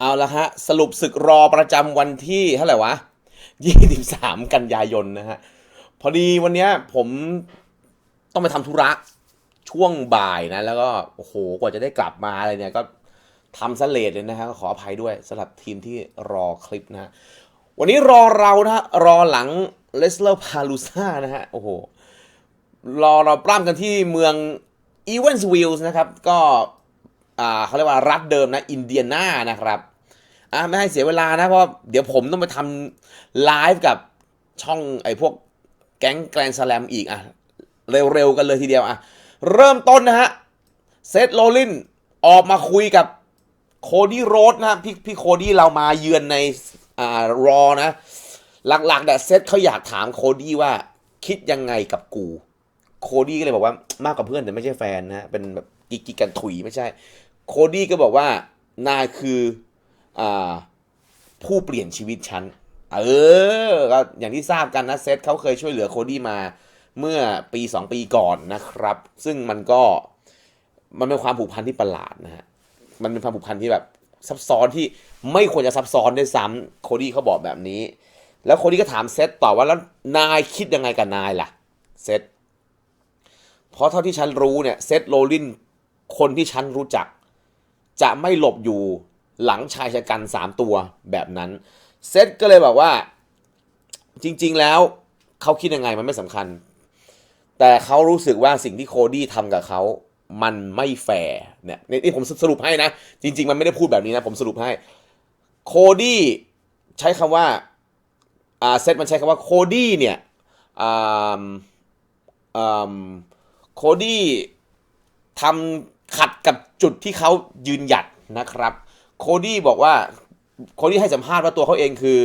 เอาละฮะ สรุปศึกรอประจำวันที่เท่าไหร่วะ 23 กันยายนนะฮะ พอดีวันเนี้ยผมต้องไปทำธุระช่วงบ่ายนะ แล้วก็ โอ้โห กว่าจะได้กลับมาอะไรเนี่ย ก็ทำสเลดเลยนะฮะขออภัยด้วยสำหรับทีมที่รอคลิปนะฮะ วันนี้รอเรานะฮะ รอหลังเลสเลอร์พาลูซ่านะฮะ โอ้โห รอเราปล้ำกันที่เมืองอีเวนส์วิลส์นะครับ ก็ อ่าเขาเรียกว่ารัฐเดิมนะอินเดียนานะครับอ่าไม่ให้เสียเวลานะเพราะเดี๋ยวผมต้องไปทำไลฟ์กับช่องไอ้พวกแก๊งแกรนสแลมอีกอะเร็วๆกันเลยทีเดียวอะเริ่มต้นนะฮะเซธโรลลินออกมาคุยกับโคดี้โรดนะพี่พี่โคดี้เรามาเยือนในอ่ารอนะ หลักๆเนี่ยเซธเขาอยากถามโคดี้ว่าคิดยังไงกับกู โคดี้ก็เลยบอกว่ามากกว่าเพื่อนแต่ไม่ใช่แฟนนะ เป็นแบบกิ๊กกันถุยไม่ใช่ โคดี้ก็บอกว่านายคืออ่าผู้เปลี่ยนชีวิตฉัน เออก็อย่างที่ทราบกันนะเซธเขาเคยช่วยเหลือโคดี้มาเมื่อปี 2 ปีก่อนนะครับ ซึ่งมันก็มันเป็นความผูกพันที่ประหลาดนะฮะ มันเป็นความผูกพันที่แบบซับซ้อนที่ไม่ควรจะซับซ้อนด้วยซ้ำโคดี้เขาบอกแบบนี้ แล้วโคดี้ก็ถามเซธต่อว่าแล้วนายคิดยังไงกับนายล่ะเซธเพราะเท่าที่ฉันรู้เนี่ยเซธโรลินคนที่ฉันรู้จัก จะไม่หลบอยู่หลังชายชะกันสามตัวแบบนั้น เซธก็เลยบอกว่าจริง ๆ แล้วเขาคิดยังไงมันไม่สำคัญ แต่เขารู้สึกว่าสิ่งที่โคดี้ทำกับเขามันไม่แฟร์เนี่ยนี่นี่ผมสรุปให้นะ จริง ๆ มันไม่ได้พูดแบบนี้นะ ผมสรุปให้ โคดี้ใช้คำว่าอ่าเซตมันใช้คำว่าโคดี้เนี่ยอ่าอ่าโคดี้ทำ ขัดกับจุดที่เขายืนหยัดนะครับ โคดี้บอกว่าโคดี้ให้สัมภาษณ์ว่าตัวเขาเองคือ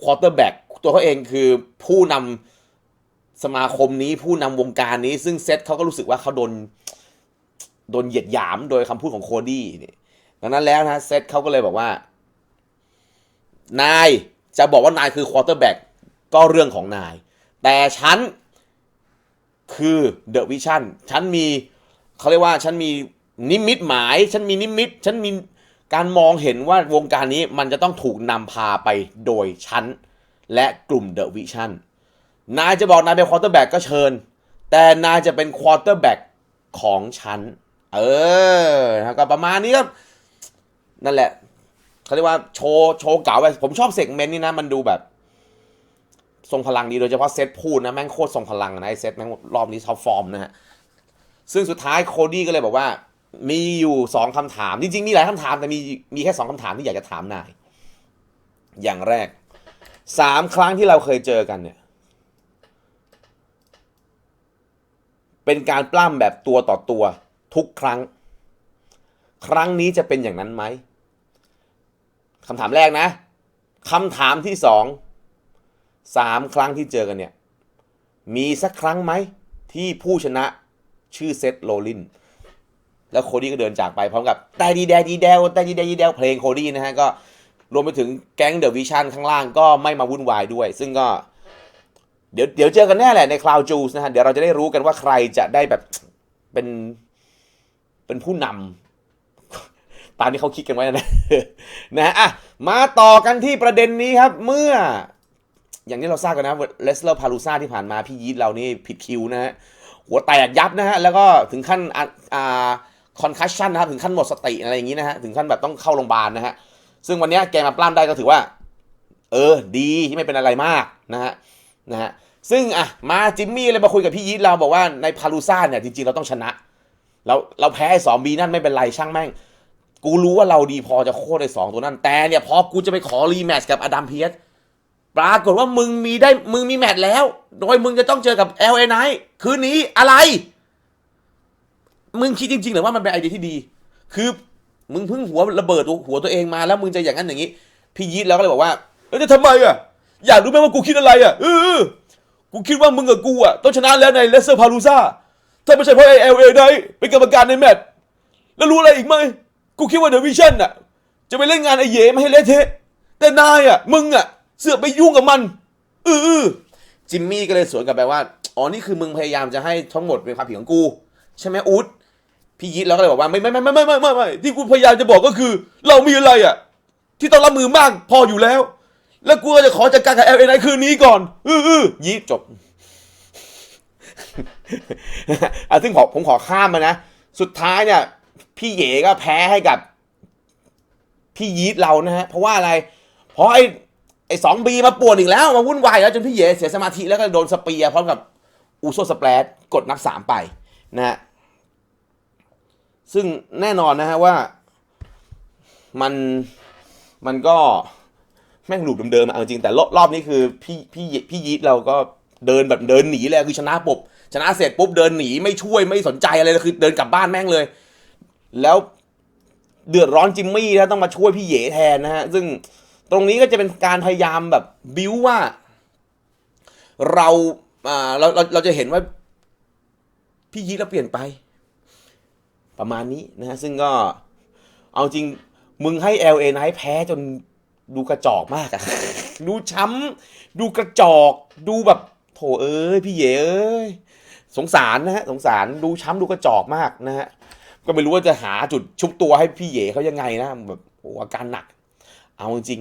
ควอเตอร์แบ็กตัวเขาเองคือผู้นำสมาคมนี้ผู้นำวงการนี้ ซึ่งเซตเขาก็รู้สึกว่าเขาโดนโดนเหยียดหยามโดยคำพูดของโคดี้นี่ดังนั้นแล้วนะเซตเขาก็เลยบอกว่า นายจะบอกว่านายคือควอเตอร์แบ็กก็เรื่องของนาย แต่ฉันคือเดอะวิชั่นฉันมีเขาเรียกว่าฉันมี นิมิตหมาย ฉันมีนิมิต ฉันมีการมองเห็นว่าวงการนี้มันจะต้องถูกนำพาไปโดยฉันและกลุ่มเดอะวิชั่น นายจะบอกนายเป็นควอเตอร์แบ็กก็เชิญ แต่นายจะเป็นควอเตอร์แบ็กของฉันเออก็ประมาณนี้ครับนั่นแหละเขาเรียกว่าโชว์โชว์เก๋าไปผมชอบเซกเมนต์นี่นะ มันดูแบบ ทรงพลังดีโดยเฉพาะเซตพูดนะ แม่งโคตรทรงพลังนะไอเซตแม่งรอบนี้ท็อปฟอร์มนะฮะซึ่งสุดท้ายโคดี้ก็เลยบอกว่า มีอยู่สองคำถาม จริง ๆ มีหลายคำถาม แต่มีมีแค่สองคำถามที่อยากจะถามนาย อย่างแรกสามครั้งที่เราเคยเจอกันเนี่ย เป็นการปล้ำแบบตัวต่อตัว ทุกครั้ง ครั้งนี้จะเป็นอย่างนั้นไหมคำถามแรกนะคำถามที่สองสามครั้งที่เจอกันเนี่ย มีสักครั้งไหมที่ผู้ชนะชื่อเซธโรลลิน แล้วโคดี้ก็เดินจากไปพร้อมกับแต่ดีแดดีแดวแต่ดีแดดีแดวเพลงโคดี้นะฮะก็รวมไปถึงแก๊งเดอะวิชั่นข้างล่างก็ไม่มาวุ่นวายด้วย ซึ่งก็ เดี๋ยวเดี๋ยวเจอกันแน่แหละในคลาวจูสนะฮะเดี๋ยวเราจะได้รู้กันว่าใครจะได้แบบเป็นเป็นผู้นำตามที่เขาคิดกันไว้นะนะฮะอะมาต่อกันที่ประเด็นนี้ครับ เมื่อ อย่างที่เราทราบกันนะเลสเลอร์พาลูซาที่ผ่านมาพี่ยีดเรานี่ผิดคิวนะฮะหัวแตกยับนะฮะแล้วก็ถึงขั้นอ่า คอนคัชชันนะครับถึงขั้นหมดสติอะไรอย่างนี้นะฮะถึงขั้นแบบต้องเข้าโรงพยาบาลนะฮะซึ่งวันนี้แกมาปล้ำได้ก็ถือว่า เออ ดีที่ไม่เป็นอะไรมากนะฮะนะฮะซึ่งอะมาจิมมี่เลยมาคุยกับพี่ยีดเราบอกว่าในพาลูซ่าเนี่ยจริงๆเราต้องชนะเราเราแพ้สองบีนั่นไม่เป็นไรช่างแม่ง กูรู้ว่าเราดีพอจะโค่นไอ้สองตัวนั้น แต่เนี่ยพอกูจะไปขอรีแมตช์กับอดัมเพียสปรากฏว่ามึงมีได้มึงมีแมตช์แล้ว โดยมึงจะต้องเจอกับ LA Knight คืนนี้อะไร มึงคิดจริงๆหรือว่ามันเป็นไอเดียที่ดี คือมึงเพิ่งหัวระเบิดหัวตัวเองมาแล้วมึงจะอย่างนั้นอย่างนี้ พี่ยีดแล้วก็เลยบอกว่าเอ้ยจะทำไมอะอยากรู้ไหมว่ากูคิดอะไรอะเออกูคิดว่ามึงกับกูอะต้องชนะแล้วในเลสเตอร์พาลูซาถ้าไม่ใช่เพราะไอเอลเอไนเป็นกรรมการในแมตช์แล้วรู้อะไรอีกไหมกูคิดว่าเดอะวิชั่นอะ จะไปเล่นงานไอเย่ไม่ให้เละเทะแต่นายอะ มึงอะ เสือกไปยุ่งกับมันเออจิมมี่ก็เลยสวนกลับไปว่าอ๋อนี่คือมึงพยายามจะให้ทั้งหมดเป็นความผิดของกู ใช่ไหมอูด พี่ยิทแล้วก็เลยบอกว่าไม่ไม่ไม่ไม่ไม่ไม่ไม่ที่กูพยายามจะบอกก็คือ เรามีอะไรอะ ที่ต้องรับมือมากพออยู่แล้ว แล้วกูก็จะขอจัดการกับเอลเอ็นไอคืนนี้ก่อน อื้อยิทจบอะซึ่งผมขอข้ามมานะ สุดท้ายเนี่ย พี่เยก็แพ้ให้กับ พี่ยีทเรานะฮะ เพราะว่าอะไร เพราะไอ้ไอ้สองบีมาปวดอีกแล้ว มาวุ่นวายแล้วจนพี่เยเสียสมาธิแล้วก็โดนสเปียร์พร้อมกับอูโซสเปรดกดนักสามไปนะฮะ ซึ่งแน่นอนนะฮะว่ามันมันก็แม่งหลูปเดิมๆเอาจริงแต่รอบนี้คือพี่พี่พี่ยีดเราก็เดินแบบเดินหนีเลยคือชนะปุ๊บชนะเสร็จปุ๊บเดินหนีไม่ช่วยไม่สนใจอะไรเลยคือเดินกลับบ้านแม่งเลย แล้วเดือดร้อนจิมมี่แล้วต้องมาช่วยพี่เหยแทนนะฮะ ซึ่งตรงนี้ก็จะเป็นการพยายามแบบบิวว่า เราอ่าเราเราเราจะเห็นว่าพี่ยีดเราเปลี่ยนไป ประมาณนี้นะฮะซึ่งก็เอาจริงมึงให้ LA ไนท์แพ้จนดูกระจอกมากอะดูช้ำ ดูกระจอก ดูแบบโถเอ้ย พี่เยเอ้ย สงสารนะฮะ สงสารดูช้ำ ดูกระจอกมากนะฮะ ก็ไม่รู้ว่าจะหาจุดชุบตัวให้พี่เหยเขายังไงนะ แบบโอ้อาการหนัก เอาจริง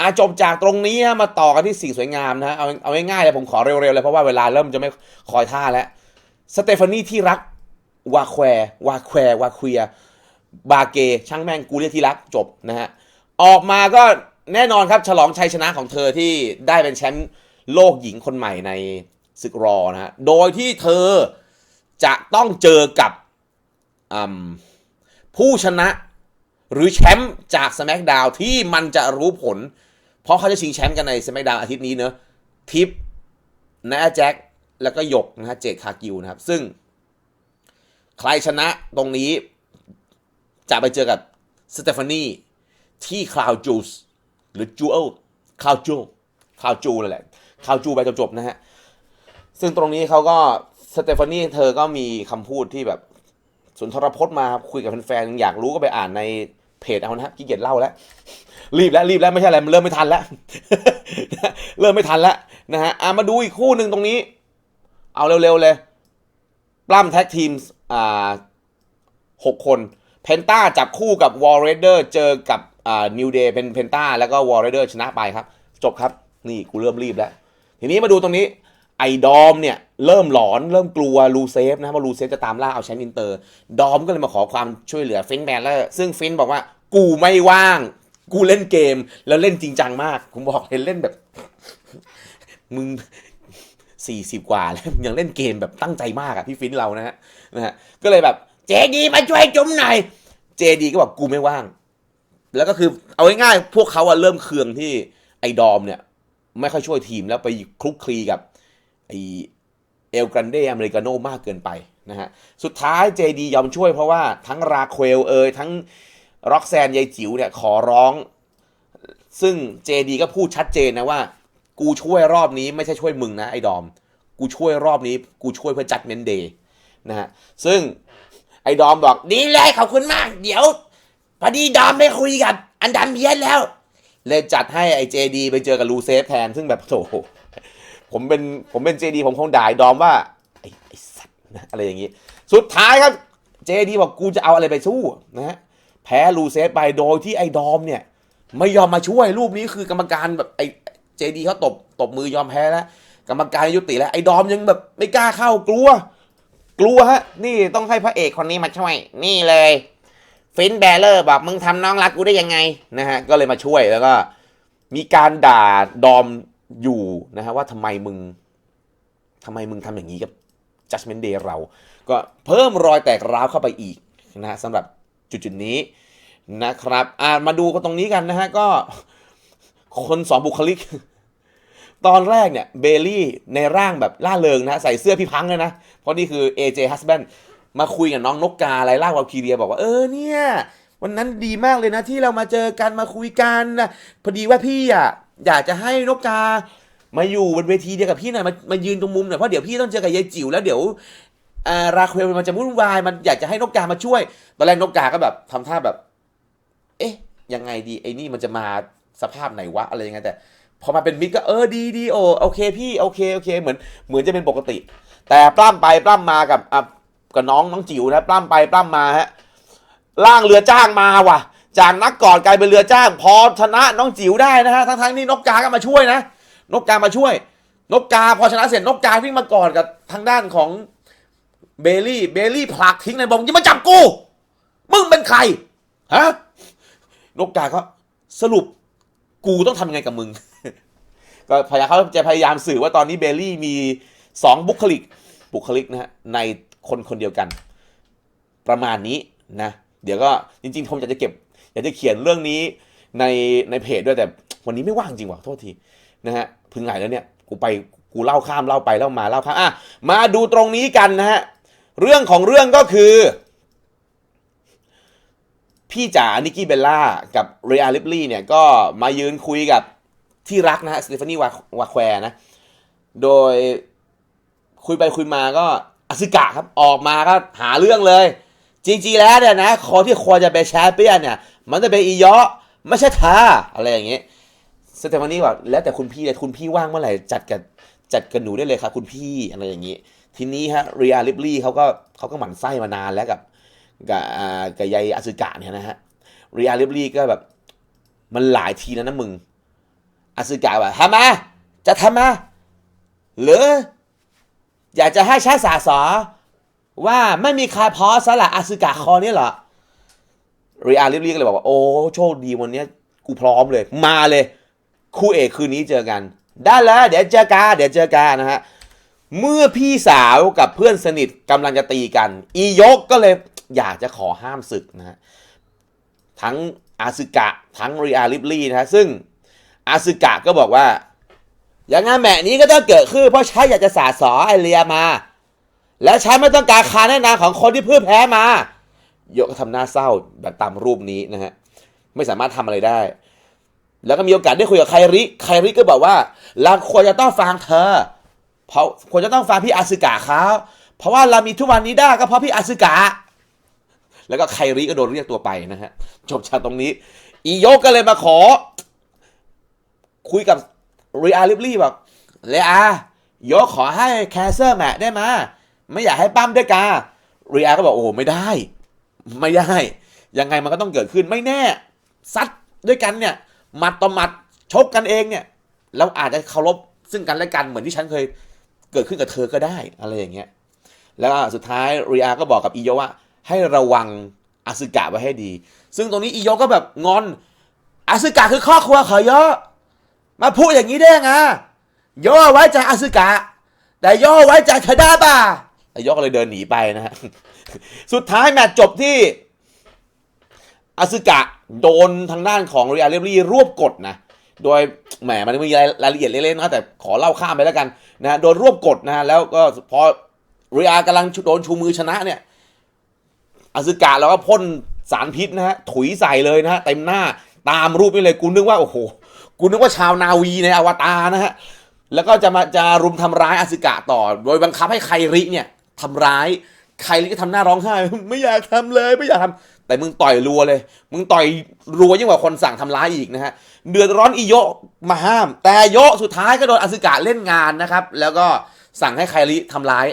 อาจบจากตรงนี้ฮะมาต่อกันที่สิ่งสวยงามนะฮะเอาเอาง่ายๆเลยผมขอเร็วๆเลยเพราะว่าเวลาเริ่มจะไม่คอยท่าแล้วสเตฟานีที่รัก วาแคววาแคววาเควียบาเก ช่างแม่งกูเรียกที่รักจบนะฮะ ออกมาก็แน่นอนครับฉลองชัยชนะของเธอที่ได้เป็นแชมป์โลกหญิงคนใหม่ในศึกรอนะฮะ โดยที่เธอจะต้องเจอกับผู้ชนะหรือแชมป์จาก SmackDown ที่มันจะรู้ผล เพราะเขาจะชิงแชมป์กันใน SmackDown อาทิตย์นี้เนอะทิปนะแจ็คแล้วก็หยกนะฮะเจดคากิวนะครับ ซึ่ง ใครชนะตรงนี้ จะไปเจอกับสเตฟานีที่คลาวจูสหรือจูเอลคลาวจูคลาวจูนั่นแหละคลาวจูไปจบๆนะฮะ ซึ่งตรงนี้เขาก็สเตฟานีเธอก็มีคำพูดที่แบบสุนทรพจน์มาคุยกับแฟนๆอยากรู้ก็ไปอ่านในเพจเอานะฮะขี้เกียจเล่าแล้วรีบแล้วรีบแล้วไม่ใช่อะไรมันเริ่มไม่ทันแล้วเริ่มไม่ทันแล้วนะฮะอะมาดูอีกคู่หนึ่งตรงนี้ เอาเร็วๆเลย ปล้ำแท็กทีมอ่าหกคนเพนต้าจับคู่กับวอลเรเดอร์เจอกับอ่านิวเดย์เป็นเพนต้าแล้วก็วอลเรเดอร์ชนะไปครับ จบครับนี่กูเริ่มรีบแล้ว ทีนี้มาดูตรงนี้ไอ้ดอมเนี่ย เริ่มหลอนเริ่มกลัวลูเซฟนะว่าลูเซฟจะตามล่าเอาแชมป์อินเตอร์ ดอมก็เลยมาขอความช่วยเหลือฟินแบลเลอร์ซึ่งฟินบอกว่ากูไม่ว่าง กูเล่นเกมแล้วเล่นจริงจังมาก ผมบอกเลยเล่นแบบ มึง สี่สิบกว่าแล้วยังเล่นเกมแบบตั้งใจมากอะพี่ฟินเรานะฮะนะฮะก็เลยแบบเจดีมาช่วยจุ่มหน่อยเจดีก็บอกกูไม่ว่าง แล้วก็คือเอาง่ายๆพวกเขาอะเริ่มเคืองที่ไอ้ดอมเนี่ย ไม่ค่อยช่วยทีมแล้วไปคลุกคลีกับไอเอลกันเดอเมริกาโนมากเกินไปนะฮะสุดท้ายเจดียอมช่วยเพราะว่าทั้งราเควลเอยทั้งร็อกแซนยายจิ๋วเนี่ยขอร้อง ซึ่งเจดีก็พูดชัดเจนนะว่า กูช่วยรอบนี้ไม่ใช่ช่วยมึงนะไอ้ดอม กูช่วยรอบนี้ กูช่วยเพื่อจัดเมนเดย์นะฮะ ซึ่งไอ้ดอมบอกดีเลยขอบคุณมาก เดี๋ยวพอดีดอมได้คุยกับอันดัมเพียนแล้ว เลยจัดให้ไอ้เจดีไปเจอกับลูเซฟแทน ซึ่งแบบโถผมเป็นผมเป็นเจดีผมคงด่าไอ้ดอมว่าไอ้ไอ้สัตว์นะอะไรอย่างงี้ สุดท้ายครับเจดีบอกกูจะเอาอะไรไปสู้นะฮะแพ้ลูเซฟไปโดยที่ไอ้ดอมเนี่ย ไม่ยอมมาช่วยรูปนี้คือกรรมการแบบไอ้ จดีเขาตบตบมือยอมแพ้แล้วกรรมการยุติแล้วไอ้ดอมยังแบบไม่กล้าเข้ากลัว กลัวฮะ นี่ต้องให้พระเอกคนนี้มาช่วย นี่เลยฟินแบลเลอร์บอกมึงทำน้องรักกูได้ยังไงนะฮะก็เลยมาช่วยแล้วก็ มีการด่าดอมอยู่นะฮะว่าทำไมมึงทำไมมึงทำอย่างนี้กับ Judgment Day เรา ก็เพิ่มรอยแตกร้าวเข้าไปอีกนะฮะสำหรับจุดๆนี้นะครับ อ่ามาดูกันตรงนี้กันนะฮะก็คนสองบุคลิก ตอนแรกเนี่ยเบลลี่ในร่างแบบล่าเริงนะใส่เสื้อพี่พังเลยนะ เพราะนี่คือ AJ Husband มาคุยกับน้องนกกาอะไรล่าวาคีเรียบอกว่าเออเนี่ยวันนั้นดีมากเลยนะที่เรามาเจอกันมาคุยกันนะพอดีว่าพี่อะอยากจะให้นกกา มาอยู่บนเวทีเดียวกับพี่หน่อยมามายืนตรงมุมหน่อยเพราะเดี๋ยวพี่ต้องเจอกับยายจิ๋วแล้วเดี๋ยวอ่าราเควลมันจะวุ่นวายมันอยากจะให้นกกามาช่วย ตอนแรกนกกาก็แบบทำท่าแบบ เอ๊ะยังไงดีไอ้นี่มันจะมาสภาพไหนวะอะไรยังไงแต่ พอมาเป็นมิตรก็เออดีดีโอโอเคพี่โอเคโอเคเหมือนเหมือนจะเป็นปกติ แต่ปล้ำไปปล้ำมากับอะกับน้องน้องจิ๋วนะปล้ำไปปล้ำมาฮะล่างเรือจ้างมาว่ะ จากนักกอดกลายเป็นเรือจ้าง พอชนะน้องจิ๋วได้นะฮะทั้งทั้งๆที่นกกาก็มาช่วยนะ นกกามาช่วย นกกาพอชนะเสร็จนกกาวิ่งมากอดกับทางด้านของเบลลี่เบลลี่ผลักทิ้งในบงจะมาจับกูมึงเป็นใครฮะนกกาก็สรุป กูต้องทำยังไงกับมึง ก็พยายามเขาจะพยายามสื่อว่าตอนนี้เบลลี่มีสองบุคลิก บุคลิกนะฮะในคนคนเดียวกัน ประมาณนี้นะ เดี๋ยวก็จริงๆผมอยากจะเก็บ อยากจะเขียนเรื่องนี้ในในเพจด้วยแต่วันนี้ไม่ว่างจริงว่ะโทษทีนะฮะพึ่งไหนแล้วเนี่ยกูไปกูเล่าข้ามเล่าไปเล่ามาเล่าข้ามอะมาดูตรงนี้กันนะฮะเรื่องของเรื่องก็คือ พี่จ๋านิกกี้เบลล่ากับเรียลิปลี่เนี่ยก็มายืนคุยกับที่รักนะฮะสเตฟานีวาวาแควนะ โดยคุยไปคุยมาก็อสึกะครับออกมาก็หาเรื่องเลย จริงๆแล้วเนี่ยนะคนที่ควรจะเป็นแชมเปี้ยนเนี่ย มันจะเป็นอียะไม่ใช่เธออะไรอย่างเงี้ยสเตฟานีบอกแล้วแต่คุณพี่เลยคุณพี่ว่างเมื่อไหร่จัดกับจัดกับหนูได้เลยครับคุณพี่อะไรอย่างงี้ ทีนี้ฮะเรียลิปลี่เขาก็เขาก็หมั่นไส้มานานแล้วกับ กับกับยายอสึกะเนี่ยนะฮะเรียลิปลี่ก็แบบ มันหลายทีแล้วนะมึงอสึกะแบบทำไมจะทำไมหรือ อยากจะให้ใช้สาสอว่าไม่มีใครพอสละอาซึกะคอเนี่ยเหรอรีอารีบๆก็เลยบอกว่า โอ้โชคดีวันนี้กูพร้อมเลย มาเลย คู่เอกคืนนี้เจอกัน ได้เลยเดี๋ยวเจอกันเดี๋ยวเจอกันนะฮะเมื่อพี่สาวกับเพื่อนสนิทกำลังจะตีกัน อียกก็เลย อยากจะขอห้ามศึกนะฮะทั้งอาซึกะทั้งรีอาริบลี่นะฮะซึ่งอาซึกะก็บอกว่า อย่างงั้นแมนี้ก็ต้องเกิดขึ้นเพราะฉันอยากจะสาสอไอเลียมา และฉันไม่ต้องการคาแนะนำของคนที่เพิ่งแพ้มาโยกก็ทำหน้าเศร้าแบบตามรูปนี้นะฮะไม่สามารถทำอะไรได้ แล้วก็มีโอกาสได้คุยกับไคริไคริก็บอกว่าเราควรจะต้องฟังเธอ เพราะควรจะต้องฟังพี่อาซึกะเขาเพราะว่าเรามีทุกวันนี้ได้ก็เพราะพี่อาซึกะ แล้วก็ไคริก็โดนเรียกตัวไปนะฮะจบจากตรงนี้ อีโยกก็เลยมาขอ คุยกับเรียลิบลี่บอกเรียโยกขอให้แคสเซอร์แมทได้มาไม่อยากให้ปั้มด้วยกาเรียก็บอกโอ้ไม่ได้ ไม่ได้ ยังไงมันก็ต้องเกิดขึ้นไม่แน่ ซัดด้วยกันเนี่ยหมัดต่อหมัดชกกันเองเนี่ยเราอาจจะเคารพซึ่งกันและกันเหมือนที่ฉันเคยเกิดขึ้นกับเธอก็ได้อะไรอย่างเงี้ย แล้วสุดท้ายเรียก็บอกกับอีโยว่า ให้ระวังอาซึกะไว้ให้ดี ซึ่งตรงนี้อีโยก็แบบงอนอาซึกะคือครอบครัวขอยอมาพูดอย่างนี้ได้ไงโยไว้ใจอาซึกะ แต่โยไว้ใจคาดาบะแต่โยก็เลยเดินหนีไปนะฮะสุดท้ายแมตช์จบที่อาซึกะโดนทางด้านของเรียลเลรี่รวบกดนะโดยแหมมันมีรายละเอียดเล็กๆนะแต่ขอเล่าข้ามไปแล้วกันนะโดนรวบกดนะฮะแล้วก็พอเรียกำลังโดนชูมือชนะเนี่ย อาซึกะเราก็พ่นสารพิษนะฮะถุยใส่เลยนะฮะเต็มหน้าตามรูปนี่เลยกูนึกว่าโอ้โหกูนึกว่าชาวนาวีในอวตารนะฮะแล้วก็จะมาจะรุมทำร้ายอาซึกะต่อ โดยบังคับให้ไคริเนี่ยทำร้ายไคริก็ทำหน้าร้องไห้ไม่อยากทำเลยไม่อยากทำแต่มึงต่อยรัวเลย มึงต่อยรัวยิ่งกว่าคนสั่งทำร้ายอีกนะฮะเดือดร้อนอีโยะมาห้าม แต่โยะสุดท้ายก็โดนอาซึกะเล่นงานนะครับ แล้วก็สั่งให้ไคริทำร้าย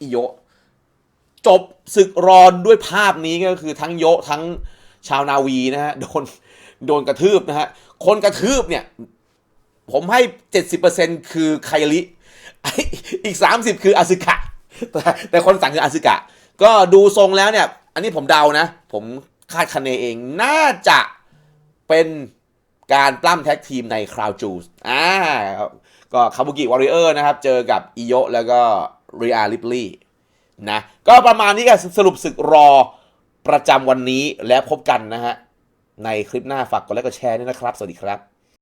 อีโยะ จบศึกรอนด้วยภาพนี้ก็คือทั้งโยทั้งชาวนาวีนะฮะโดนโดนกระทืบนะฮะคนกระทืบเนี่ย ผมให้เจ็ดสิบเปอร์เซ็นคือไคลิอีกสามสิบคืออาซึกะแต่แต่คนสั่งคืออาซึกะ ก็ดูทรงแล้วเนี่ย อันนี้ผมเดานะ ผมคาดคะเนเองน่าจะเป็นการปล้ำแท็กทีมในคราวจูสอ่าก็คาบุกิวอริเออร์นะครับ เจอกับอิโยแล้วก็เรียลิปลี่ นะ ก็ประมาณนี้ก็สรุปศึกรอประจำวันนี้แล้วพบกันนะฮะ ในคลิปหน้าฝากกดไลค์กดแชร์ด้วยนะครับ สวัสดีครับ